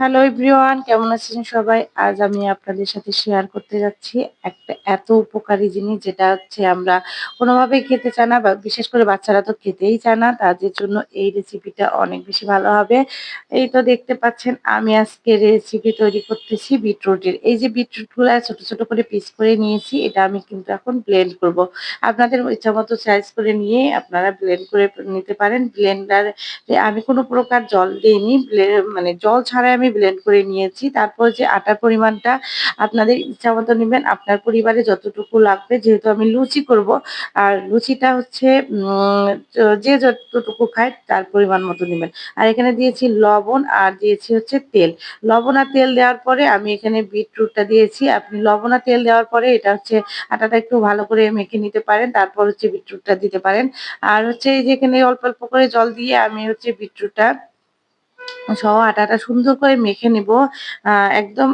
Hello everyone কেমন আছেন সবাই? আজ আমি আপনাদের সাথে শেয়ার করতে যাচ্ছি একটা এত উপকারী জিনিস যেটা হচ্ছে আমরা কোনোভাবেই খেতে চায় না বা বিশেষ করে বাচ্চারা তো খেতেই চায় না, তাদের জন্য এই রেসিপিটা অনেক বেশি ভালো হবে। এই তো দেখতে পাচ্ছেন, আমি আজকে রেসিপি তৈরি করতেছি বিটরুটের এই যে বিটরুটগুলো ছোট ছোট করে পিস করে নিয়েছি, এটা আমি কিন্তু এখন ব্লেন্ড করব। আপনাদের ইচ্ছা মতো সাইজ করে নিয়ে আপনারা ব্লেন্ড করে নিতে পারেন। ব্লেন্ডার আমি কোনো প্রকার জল দিইনি মানে জল ছাড়াই আমি ব্লেন্ড করে নিয়েছি। তারপর যে আটার পরিমাণটা আপনাদের ইচ্ছা মতো নেবেন, আপনার পরিবারে যতটুকু লাগবে, যেহেতু আমি লুচি করব, আর লুচিটা হচ্ছে যে যতটুকু খায় তার পরিমাণ মতো নেবেন। আর এখানে দিয়েছি লবণ, আর দিয়েছি হচ্ছে তেল। লবণ আর তেল দেওয়ার পরে আমি এখানে বিটরুটটা দিয়েছি। আপনি লবণ আর তেল দেওয়ার পরে এটা হচ্ছে আটাটা একটু ভালো করে মেখে নিতে পারেন, তারপর হচ্ছে বিটরুটটা দিতে পারেন। আর হচ্ছে এই যে এখানে অল্প অল্প করে জল দিয়ে আমি হচ্ছে বিটরুটটা সহ আটাটা সুন্দর করে মেখে নিব। একদম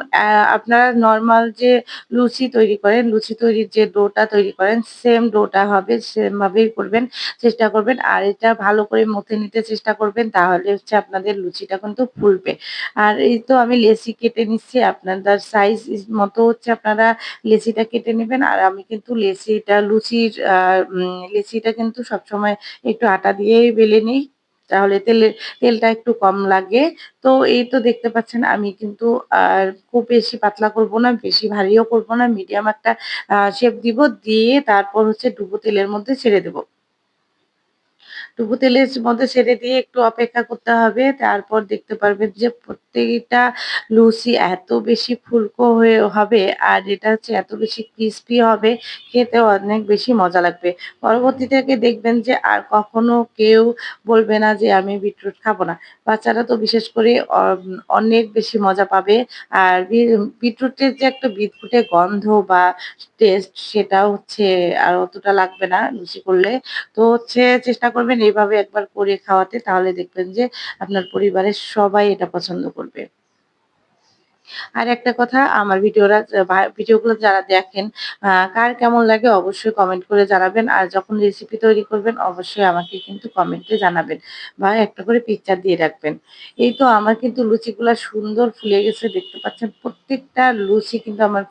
আপনারা নর্মাল যে লুচি তৈরি করেন, লুচি তৈরির যে ডোটা তৈরি করেন সেম ডোটা হবে সেমভাবেই করবেন, চেষ্টা করবেন। আর এটা ভালো করে মথে নিতে চেষ্টা করবেন, তাহলে হচ্ছে আপনাদের লুচিটা কিন্তু ফুলবে। আর এই তো আমি লেসি কেটে নিচ্ছি, আপনাদের সাইজ মতো হচ্ছে আপনারা লেসিটা কেটে নেবেন। আর আমি কিন্তু লেসিটা লুচির লেসিটা কিন্তু সবসময় একটু আটা দিয়েই বেলে নিই। তাহলে তেলের তেলটা একটু কম লাগে। তো এই তো দেখতে পাচ্ছেন আমি কিন্তু আর খুব বেশি পাতলা করব না, বেশি ভারীও করব না মিডিয়াম একটা শেপ দিব, দিয়ে তারপর হচ্ছে ডুবো তেলের মধ্যে ছেড়ে দেবো। টুকু তেলের মধ্যে ছেড়ে দিয়ে একটু অপেক্ষা করতে হবে। তারপর দেখতে পারবেন যে প্রত্যেকটা লুচি এত বেশি ফুলকো হয়ে হবে আর এটা হচ্ছে এত বেশি ক্রিস্পি হবে, খেতে অনেক বেশি মজা লাগবে। পরবর্তী থেকে দেখবেন যে আর কখনো কেউ বলবে না যে আমি বিটরুট খাব না। বাচ্চারা তো বিশেষ করে অনেক বেশি মজা পাবে। আর বিটরুটের যে একটা বিটরুটে গন্ধ বা টেস্ট সেটা হচ্ছে আর অতটা লাগবে না লুচি করলে। তো হচ্ছে চেষ্টা করবেন এইভাবে একবার করে খাওয়াতে, তাহলে দেখবেন যে আপনার পরিবারের সবাই এটা পছন্দ করবে। আর একটা কথা, আমার ভিডিওরা ভিডিওগুলো যারা দেখেন কার কেমন লাগে অবশ্যই কমেন্ট করে জানাবেন। আর যখন রেসিপি তৈরি করবেন, অবশ্যই আমাকে কিন্তু কমেন্টে জানাবেন বা একটা করে পিকচার দিয়ে রাখবেন। এই তো আমার কিন্তু লুচিগুলা সুন্দর ফুলে গেছে, দেখতে পাচ্ছেন প্রত্যেকটা লুচি কিন্তু আমার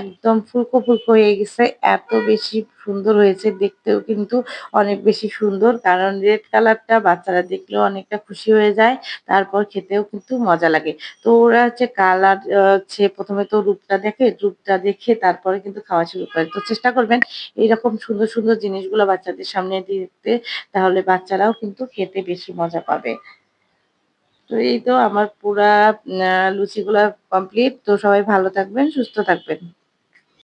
একদম ফুলকো ফুলকো হয়ে গেছে, এত বেশি সুন্দর হয়েছে, দেখতেও কিন্তু অনেক বেশি সুন্দর। কারণ রেড কালারটা বাচ্চারা দেখলেও অনেকটা খুশি হয়ে যায়, তারপর খেতেও কিন্তু মজা লাগে। তো ওরা হচ্ছে কালার হচ্ছে প্রথমে তো রূপটা দেখে রূপটা দেখে তারপরে কিন্তু খাওয়া শুরু করে। তো চেষ্টা করবেন এইরকম সুন্দর সুন্দর জিনিসগুলো বাচ্চাদের সামনে দিতে, তাহলে বাচ্চারাও কিন্তু খেতে বেশি মজা পাবে। তো এই তো আমার পুরা লুচিগুলা কমপ্লিট তো সবাই ভালো থাকবেন, সুস্থ থাকবেন।